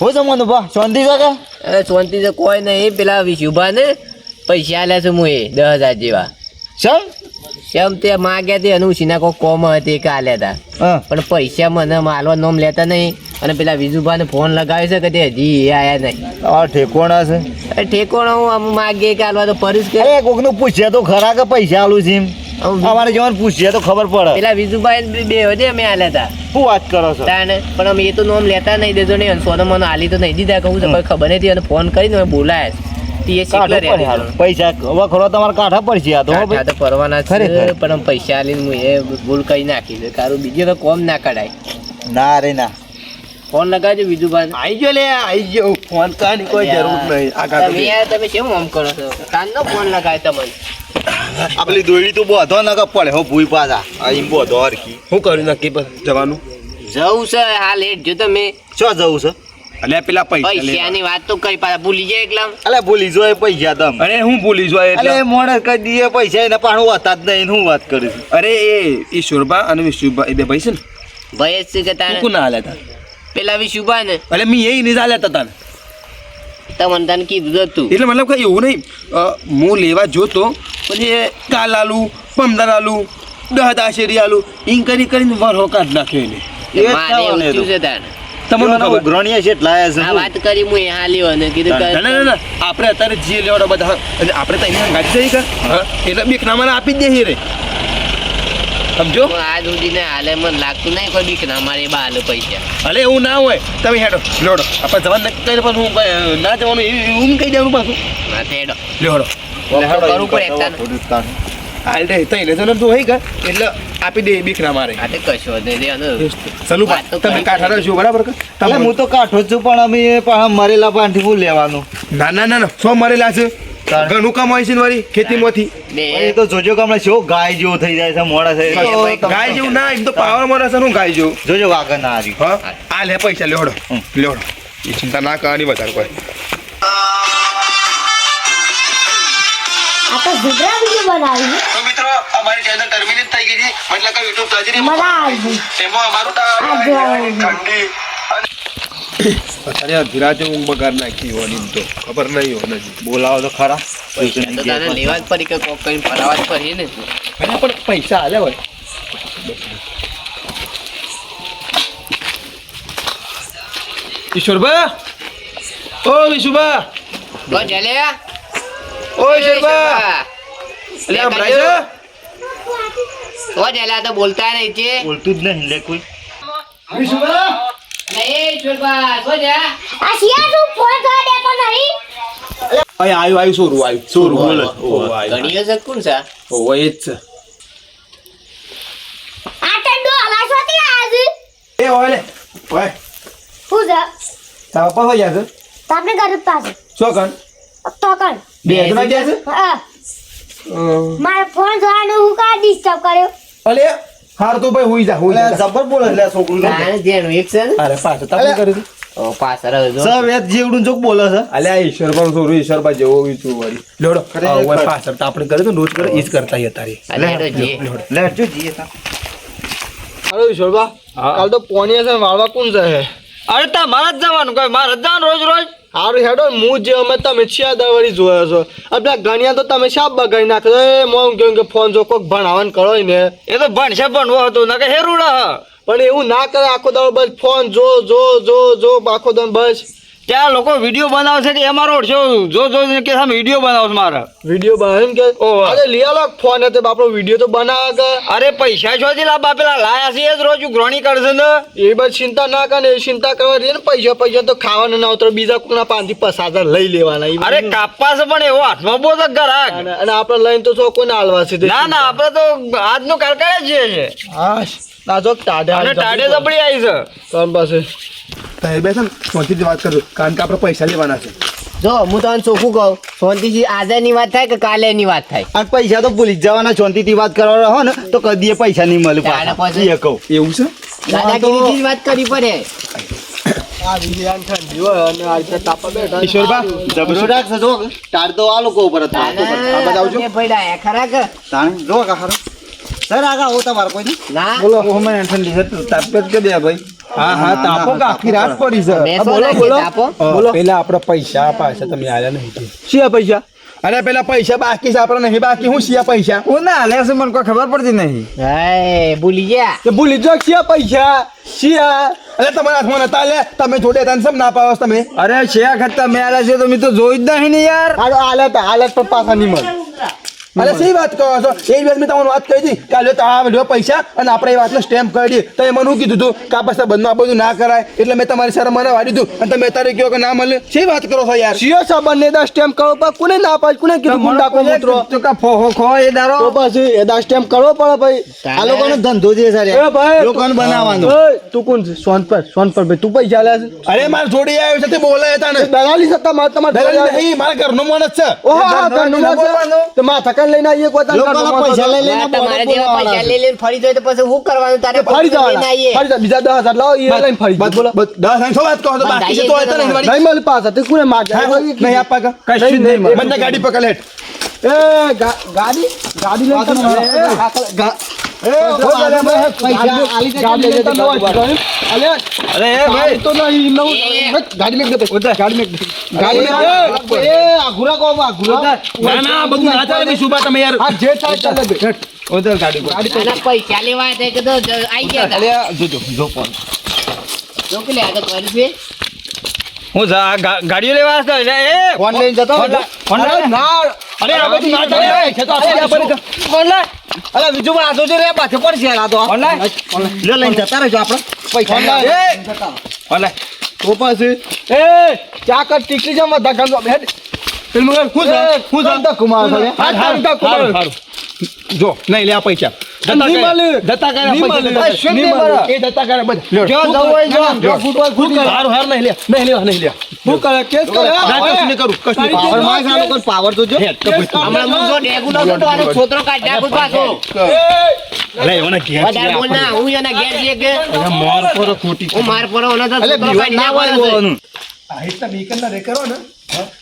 હું જમવાનું બા શાંતિ છે કે? અરે શાંતિ છે કોઈ નહીં. પેલા વિશુભા ને પૈસા આલ્યા છે હું એ દસ હજાર જેવા. ચમ શમ તે માગ્યા તે અને સિના કોઈ કોમ હતી કે આલ્યા હતા પણ પૈસા મને માલવા નોમ લેતા નહીં. અને પેલા વિજુભા ને ફોન લગાવ્યો છે કે તે હજી એ આયા નહીં. આ ઠેકોણા છે? ઠેકોણા હું આમ માગીએ કે આલવા તો પરીશ કે? કોકનું પૂછ્યા તો ખરા કે પૈસા આલું છે એમ? અમારે જવાનું પૂછીએ તો ખબર પડે. પેલા વિજુભાઈ બે હજે અમે આલ્યા હતા શું વાત કરો છો? તાને પણ અમે એ તો નોમ લેતા નહીં દેજો નહીં સોનો મને આલી તો નહીં દીધા કહું તો ખબર નથી અને ફોન કરીને અમે બોલાયા. પૈસા હવે ખરો તમારે કાઢા પડશે આ તો પરવાના છે પણ આમ પૈસા આલીને હું એ ભૂલ કરી નાખી કારું બીજું તો કોમ ના કઢાય. ના રે ના. ફોન લગાવજો બીજુભાઈ આઈ ગયો લે આઈ ગયો. ફોન કરવાની કોઈ જરૂર નહીં. આ કાકા તમે યાર તમે કેમ આમ કરો છો? કાનનો ફોન લગાય તમને. આ પેલી દોયડી તો બોધો ન પડે હો ભૂઈ પાછા. આ બહુ બોધો હરખી. શું કર્યું નક્કી પર? જવાનું? જવું છે હાલ લેટ જો તમે. ચો જવું છે? અલે પેલા પૈસા. પૈસાની વાત તો કરી પાછા ભૂલી જાય એકલા. અલે ભૂલી જો એ પૈસા તમ. અરે હું ભૂલી જોય અલે એટલે મોડે કઈ દીએ પૈસા એને પણ હતા જ નહીં હું વાત કરું છું. અરે એ ઈશ્વરભા અને વિશુભા એ બે ભાઈ છે ને? ભાઈ જ છે કે તારે? કુના ના તારે? તા પેલા વિશુભા ને. એટલે મેં એ નહીં હાલ્યા તા તમને તને કીધું હતું. એટલે મતલબ કે એવું નહીં. હું લેવા જોતો પછી એ કાલ આલુ પમદાર આલુ દહ દાશેરી આલુ ઈન કરી કરીને વરહો કાઢ નાખ્યો એને. એ મારે એવું થયું છે તાને તમને તમને છે એટલા આયા છે આ વાત કરી હું એ હાલ્યો અને કીધું ના ના ના, ના. આપણે અત્યારે જે લેવાડો બધા અને આપણે તો અહીંયા ગાડી જઈએ કે? એટલે બીક ના આપી જ દે રે. સમજો? આ આજ સુધી ને હાલે મને લાગતું નહીં કોઈ બીક ના મારે બા હાલે પૈસા. ભલે એવું ના હોય. તમે હેડો લોડો. આપણે જવાનું નક્કી પણ હું ના જવાનું એવું કહી દેવાનું પાછું. ના તે હેડો, કરવું પડે. હાલ રે તો એને તો હોય કે? એટલે આપી દે બીક ના મારે. આ તે કશો દે નહીં આનો ચલું તમે કાઠા છો બરાબર કે? તમે હું તો કાઠો જ છું પણ અમે પણ મરેલા પાંઠી હું લેવાનું. ના ના ના ના સો મરેલા છે. ઘણું કામ હોય છે ને વળી ખેતીમાંથી. એ તો જોજો કે શો ગાય જેવો થઈ જાય છે મોડા થઈ ગાય જેવું ના એમ તો પાવર મળે છે હું ગાય જેવું? જોજો વાગર ના આવી હા? આ લે પૈસા લેવડો લેવડો એ ચિંતા ના કરવાની વધારે કોઈ. આ તો ઝીબ્રા વીડિયો બનાવી. તો મિત્રો અમારી ચેનલ ટર્મિનેટ થઈ ગઈ છે. મતલબ કે યુટ્યુબ સર્જરી મજા આવી તેમાં અમારું ઠંડી. અરે ધીરાજે ઊંઘ બગાડ નાખી હોવાની એમ તો. ખબર નહીં હોય નથી બોલાવો તો ખરા. તને લેવા જ પડી કે કોક કરીને ફરાવા જ પડી ને. અને પણ પૈસા હાલે હોય. ઈશ્વરબા ઓ વિશુભા તો ચાલે ઓ ઈશ્વરબા એટલે આમ રાજા તો ચાલે તો બોલતા નહીં છે બોલતું જ નહીં લે કોઈ. વિશુભા એ ઈશ્વરબા તો જા આ શિયા તું ફોન કરવા દેતો નહીં આય. આયુ આયુ સોરું આવ્યું સોરું બોલે ઘણીઓ છે કોણ છે? ઓ એ જ છે. આ ટંડો હલાશો થી આજ એ ઓલે ઓય હું છે તારા પપ્પા હોય છે? તો ઘર પાસે શું કર તો કર બે જણા ગયા છે? હા. મારો ફોન જોવાનું હું કા ડિસ્ટર્બ કર્યો? અલે હાર તો ભાઈ હોઈ જા હોઈ જા. જબર બોલે લે છોકરું તો. તાણે જેનું એક છે અરે પાછો તાપ કરે છે ઓ પાછળ હવે જો. સર વેદ જેવડું જોક બોલે છે. અલે આ ઈશ્વર પણ સોરું ઈશ્વર બા જેવો વીતું વળી. લેડો ઓય પાછળ તો આપણે કરી તો રોજ કરે ઈજ કરતા હતા તારી. અલે હેડો જે લેટ જો જીએ તા. અરે ઈશ્વરબા કાલ તો પોણીએ છે વાળવા કોણ છે અરે તમારા જ જવાનું કઈ મારા જ જવાનું રોજ રોજ? સારું હેડો હું જે અમે તમે છિયા દરવાળી જોયો છો. આ પેલા ગણ્યા તો તમે શા બગાડી નાખો એ મોમ કેમ કે ફોન જો કોક ભણાવન કરો ને. એ તો ભણશે ભણવો હતો ના કે હેરું પણ એવું ના કરે આખો દાડો બસ ફોન જો જો જો જો આખો દાડો બસ. ત્યાં લોકો વીડિયો બનાવશે કે અમારો ઓળશો જો જો કે સામે વીડિયો બનાવશે મારા. વીડિયો બનાવે કે? ઓ અરે લિયા લો ફોન હતો બાપડો વીડિયો તો બનાવે કે? અરે પૈસા છો લાવવા બાપેલા લાયા છે જ રોજ ગ્રોણી કરશે ને. એ બસ ચિંતા ના કરે એ ચિંતા કરવા દે ને પૈસા પૈસા તો ખાવાના ના ઉતરે બીજા કોકના પાંચથી પચાસ લઈ લેવાના. અરે કાપવા છે પણ એવો હાથમાં બહુ તો ગ્રાહક અને આપણે લઈને તો છો કોઈને હાલવા છે. ના ના આપણે તો આજનું કારકાળે જ છીએ. છે હા ના જો અને ટાઢે દબડી આવી છે. કામ પાસે. તારે બે શાંતિથી વાત કરજો કારણ કે આપણે પૈસા લેવાના છે. જો હું તને ચોખ્ખું કહું. શાંતિથી આજે ની વાત થાય કે કાલે ની વાત થાય? અને પૈસા તો ભૂલી જ જવાના. શાંતિથી વાત કરવા રહો ને તો કદી પૈસા નહીં મળે પાછા. એ કહું. એવું છે? દાદાગીરીથી વાત કરવી પડે. ઠંડી હોય અને આ રીતે તાપા બેઠા ઈશ્વરબા જબરો રાખશે જો તાર તો આ લોકો ઉપર હતા ખરા કે? જો કા ખરો સર આગા હો તમારે કોઈ નહીં ના. બોલો. ઓ મને ઠંડી છે તાપ કે દે ભાઈ. હા હા તાપો કે આખી રાત પડી છે? શું બોલો, બોલો. બોલો. પેલા આપણા પૈસા પાછા તમે આયા નહીં શિયા પૈસા? અરે પેલા પૈસા બાકી છે આપણે નહીં બાકી. હું શિયા પૈસા? કોને હાલે છે મને કોઈ ખબર પડતી નહીં. હે ભૂલી ગયા. તે ભૂલી જો શિયા પૈસા. શિયા. અરે તમારા હાથમાં નતા લે. તમે જોડે હતા ને સમ ના પાવસ તમે? અરે શિયા ખત્તા મેં આલે છે તો મેં તો જોઈ જ નહીં ને યાર. હાલો હાલત હાલત પપ્પા પાછા નહીં મળે. અરે સી વાત કરો છો? એ વાત મેં તમને વાત કરી હતી કે લ્યો તો આ લ્યો પૈસા અને આપણે એ વાતનો સ્ટેમ્પ કરી દઈએ તો એમાં હું કીધું હતું કે આ પૈસા બંધમાં આ બધું ના કરાય. એટલે મેં તમારી સાથે મને વાડી દીધું. અને તમે અત્યારે કહો કે ના મળે. શી વાત કરો છો યાર? શિયો સાબન ને દા સ્ટેમ્પ કરો પણ કોને ના પાડ? કોને કીધું ગુંડા કો મિત્રો તો કા ફોહો ખો એ દારો તો પછી એ દા સ્ટેમ્પ કરવો પડે ભાઈ. આ લોકોનો ધંધો છે રે. એ ભાઈ લોકોને બનાવવાનો. ઓય, તું કોણ છે? સોન પર સોન પર ભાઈ. તું પૈસા લે છે? અરે માર જોડી આવ્યો છે તે બોલે હતા ને દલાલી સત્તા માર તમાર દલાલી નહીં મારા ઘરનો માણસ છે. ઓહો ઘરનો છે. તો માથા કાઢ લઈને આવીએ કોઈ તારા લોકોના પૈસા લઈ લઈને તમારે જેવા પૈસા લઈ લઈને ફરી જાય તો પછી હું કરવાનું? તારે ફરી જવાના. ફરી જા બીજા દસ હજાર લાવો એ લઈને ફરી બસ બોલો બોલો. બસ દસ આઠ વાત કહો તો બાકી છે તો હતા નહીં મારી. નહીં મળી પાસે તે કોને માર હા, હા, નહીં આપા કા? કશું નહીં મળે. મને ગાડી પકડ લેટ એ ગાડી ગાડી લઈને પૈસા લેવા. હું ગાડીઓ લેવા હતો એ ફોન લઈને જતો ફોન ના. અરે આ બધું ના ચાલે છે તો આપણે ફોન લા- અલા બીજું પણ આ જોજો રે પાછો પણ છે આ તો? ફોન લા- લઈને જતા રહેજો આપણે. પૈસા ફોન લા. તો પછી? એ! ચા કર ટીકલી જમ ગંગો બેઠ. પેલું હું છે હું છે ધક્કો મારો જો નહીં લે આ પૈસા મારે પર ખોટી. માર પર ઓનો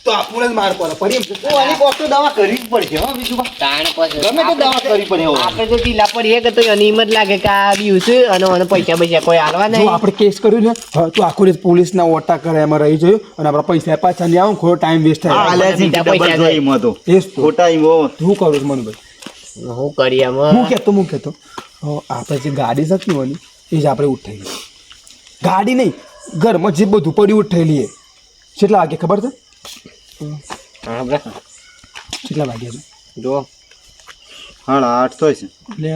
તો હા, આપણને જ માર પડે. પડી એમ આની કોક તો દવા કરવી જ પડશે હો બીજું તાણ પછી. ગમે તો દવા કરવી પડે હો. આપણે તો ઢીલા પડીએ કે તો એની હિંમત લાગે કે આ આવ્યું છે અને મને પૈસા પૈસા કોઈ હાલવા જો નહીં. આપણે કેસ કર્યું ને હા, તો આખો દિવસ પોલીસના ઓટા કરે એમાં રહી જોયું અને આપણા પૈસા પાછા નહીં આવે ખોટો ટાઈમ વેસ્ટ થાય. છે ડબલ પૈસા જોઈ એમાં તો. એ જ તો ખોટા ઈમો. હું. કરું છું મનુભાઈ. હું કરી હું. આમાં કહેતો હું કહેતો આપણે જે ગાડી શકતી હોય ને એ જ આપણે ઉઠાવી ગાડી નહીં ઘરમાં જે બધું પડ્યું ઉઠેલી એ કેટલા વાગે ખબર છે? કેટલા વાગ્યા છે? જો હાડ આઠ થાય છે. એટલે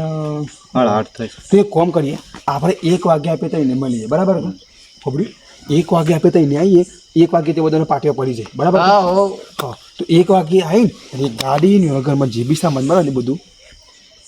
હાડ આઠ થાય છે. તો એક કોમ કરીએ. આપણે એક વાગે આપીએ તો એને મળીએ બરાબર છે? એક વાગે આપે તો એને આવીએ. એક વાગે તે બધાને પાટીઓ પડી જાય. બરાબર? હા હો. તો એક વાગે આવીને અને ગાડી ને વગરમાં જે બી સામાન મળે ને બધું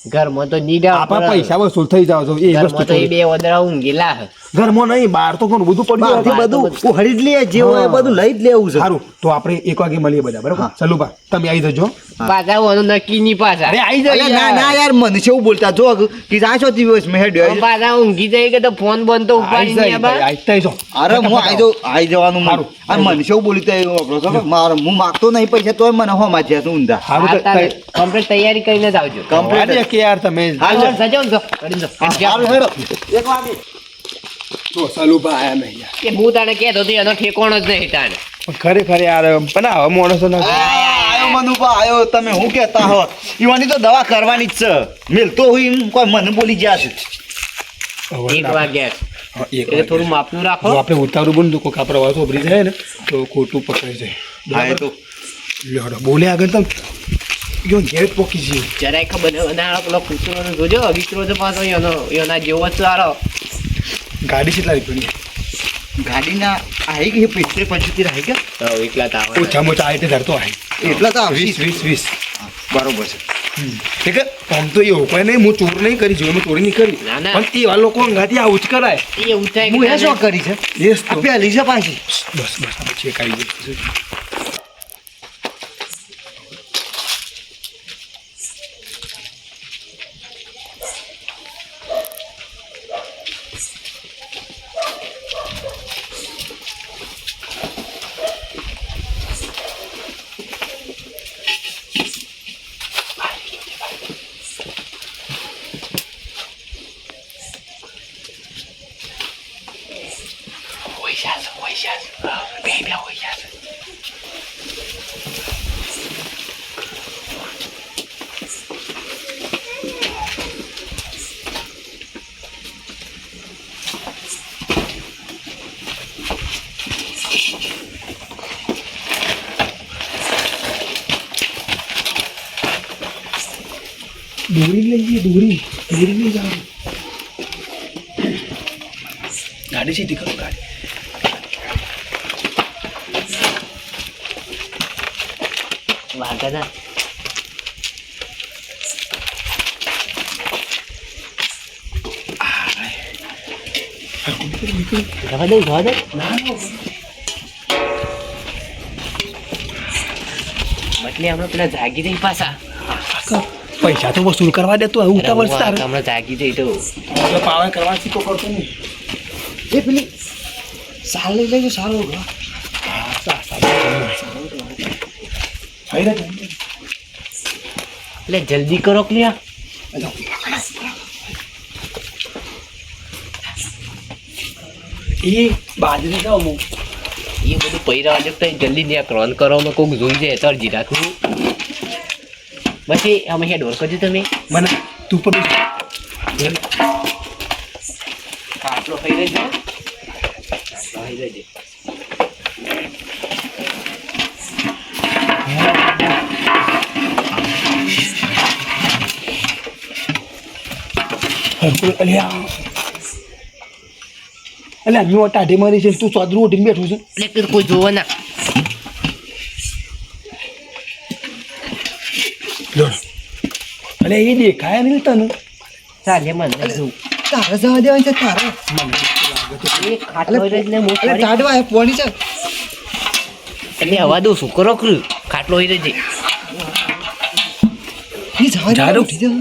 ઘરમાં તો નીડા આપણા પૈસા વસૂલ થઈ જાવ છો એ વસ્તુ તો બે ઓદરા ઊંઘેલા છે ઘરમાં નહીં બહાર તો કોણ બધું પડ્યું હોય. બધું ઉહળી જ લે જે હોય બધું લઈ જ લેવું છે. સારું તો આપણે એક વાગે મળીએ બધા બરાબર? ચલુભા તમે આવી જજો. પાછા ઓનું નક્કી નહીં પાછા. અરે આવી અલે ના ના યાર મને છે એવું બોલતા. જો કે આ છો દિવસ મેં હેડ્યો પાછા ઊંઘી જાય કે તો ફોન બંધ તો ઉપાડી નહીં આબા. અરે હું આઈ જાઉં આઈ જવાનું મારું આ મને છે એવું બોલી તો એવું આપણો છો મારે હું માગતો નહીં પૈસા તોય મને હો માં છે ઊંધા. સારું તારે તૈયારી કરીને જ આવજો. કમ્પ્લીટ કે યાર તમે. હાલ સજાવ દો કરી દો જો. હેરો. એક વાગે. તો સાલુ આયા નહીં યાર કે હું તાણે કહેતો તો એનો ઠેકોણો જ નહીં તાણે. પણ ખરેખર યાર પણ આવા માણસો ના આયો મનુભા આયો. તમે હું કહેતા હો? ઈવાની તો દવા કરવાની જ છે. મિલતો હોય હું કોઈ મને બોલી ગયા છે. એક વાગ્યા વાગે. થોડું માપનું રાખો. આપણે ઉતારું બન તો કોઈક આપણે વાતો ઉભરી જાય ને તો ખોટું પકડાઈ જાય. હા એ તો. બોલે આગળ તમે યો ઘેર પોકી જઈએ જરાય ખબર ન- ના આવે પેલો કૂતરોનો જોજો વિચરો તો પાછો એનો એના જેવો જ સારો. ગાડી કેટલા રૂપિયાની ગાડીના આવી ગઈ પિત્તેર પંચોતેર આવી ગયા. તો એકલા તાવ ઓછામાં ઓછા આ રીતે ધરતો આવે એટલા તો વીસ વીસ વીસ. બરોબર છે. ઠીક છે આમ તો એ ઉપાય નહીં હું ચોર નહીં કરી જોયું હું ચોરી નહીં કરી. ના, ના. પણ તેવા લોકો અંગાથી આ ઉચકરાય કરાય. એ ઉચાય હું એ શું કરી છે. એ જ તો. છે પાછી. બસ બસ પછી એક આવી ગયું. દોરી લઈએ, દોરી. દોરી લઈ જાઓ. ગાડી સીધી કરો ગાડી. વાગે પેલા જાગી જઈ પાછા. પૈસા તો વસૂલ કરવા દે તું ઉતાવળ તારે હમણાં જાગી જઈ તો. પાવન પાવર કરવા શીખો કરતો નહીં. એ પેલી સાલ લઈ લેજો સારો એટલે જલ્દી કરો ક્લિયા એ બાજરી જાઓ અમુક. એ બધું પૈરા જલ્દી ત્યાં ક્રોન કરવામાં કોઈક જોઈ જાય તરજી રાખવું પછી અમે હે ઓર કરજો તમે મને તું પણ આટલો ખાઈ રહેજો ખાઈ લેજો હરકુલ અલ્યા અલ્યા હું ટાઢે મારી છે તું ચોદરું ઉઠીને બેઠું છું એટલે કોઈ જોવા ના અલ્યા એ દેખાય નહીં તને ચાલે મને જોઉં તારે જવા દેવાની છે તારે. જ પોણી છે એટલે હવા દઉં છું કરો ખાટલો હોય ઉઠી જાવ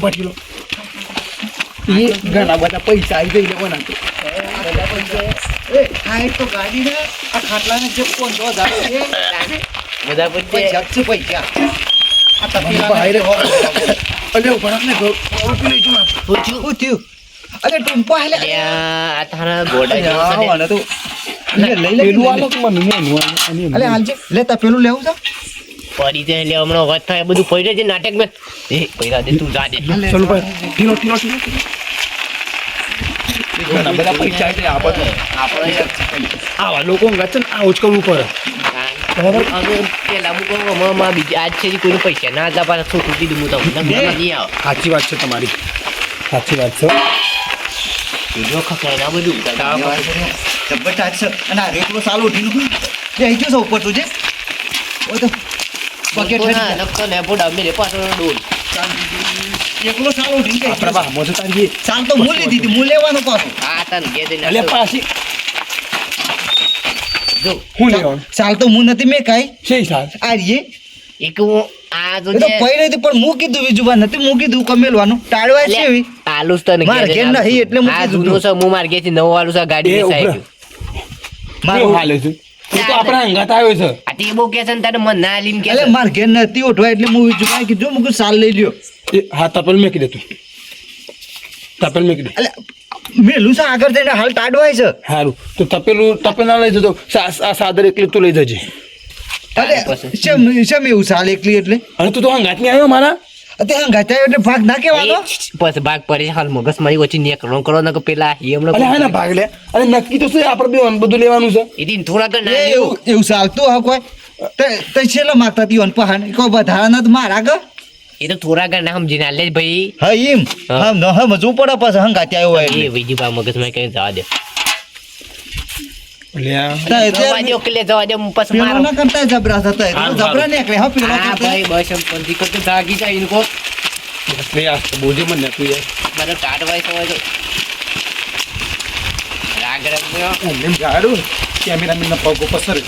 પાટી લો. એ ઘણા બધા પૈસા આવી જઈ લેવાના તો આ એક તો ગાડી ને આ ખાટલાને જે કોણ જો છે બધા પછી. પૈસા પૈસા આ તપેલા બહાર અલે ઉપર ગો પેલી જો પૂછ્યું શું અરે ટૂંપા હાલે. આ તારા ગોડા જેવો છે ને. મને તો લે, લઈ લે પેલું આલો મને નહીં આનું આનું અલે હાલજે લે તા પેલું લેવું છે? પડી જાય એટલે હમણાં વાત થાય બધું પડી છે નાટક મેં. એ પૈસા દે તું જા દે. ચલો ભાઈ બધા પૈસા આવી આ આપણે લોકો ગચન આવું જ પડે. બરાબર? હવે પેલા હું કહું હમણાં માં બીજી આજ છે કોઈને પૈસા. ના હતા પાછા તૂટી હું તમને. નહીં આવો. સાચી વાત છે તમારી. સાચી વાત છે. બીજો ખકડાય ના બધું જબરદસ્ત છે. અને આ રેકડો સાલો ઉઠીને હું એ અહીં ગયો છે ઉપર તું જે ઓ તો બકેટ. નક્કો ને પોડા મેરે પાછો ડોલ. એકલો સારું કઈ આપણે બા સાલ તો મૂલી દીધી મૂળ લેવાનું પાછું. આ તને કે દે અલે પાછી જો હું લેવાનું. સાલ તો હું નથી મેં કાંઈ સાલ આ રીએ એક હું આ તો પૈ નથી પણ મૂકી કીધું બીજું વાત નથી મૂકી કીધું કમેલવાનું. ટાળવા છે એવી. આલુ તો નહીં નહીં એટલે મૂકી દીધું. જૂનું છે હું માર ઘેરથી નવો આલુ છે ગાડી ઉભરા. મારું હાલે છે. તું તો આપણા અંગાત આવ્યો છે. આ તે બહુ કે છે ને તારે મન ના આલીમ કે એટલે માર ઘેર નથી ઉઠવા એટલે હું બીજું કીધું મૂકું સાલ લઈ લ્યો. હા તપલ મેં કીધું તું. તપેલ મેકી દે. એટલે મેલું છે આગળ થઈને હાલ તાડવાય છે. સારું તો તપેલું તપે ના લઈ જતો સા- આ સાદર એકલી તું લઈ જજે. અરે શેમ શેમ એવું સાલ એકલી એટલે? અને તું તો અંગાતની આવ્યો મારા? અત્યારે ગાતા એટલે ભાગ ના એ પછી ભાગ પડે. હાલ મગજ મારી વચ્ચે નેકળો કરો ને પેલા એ અલે હા હમણાં ના ભાગ લે. અને નક્કી તો શું આપણે બે બધું લેવાનું છે? એથી થોડા ના એવું એવું ચાલતું હા કોઈ તે તે છેલ્લો માગતા તીવન પહાણ કોઈ વધારાના તો મારા ગયો એ તો થોડા ઘર ના સમજીને આલે ભાઈ. હા એમ હા. ન હમ જો પડે પાછા હંગાતી આવ્યો હોય એ બીજી બા મગજમાં કઈ જવા દે. કેમેરામેન પગ ઉપર સર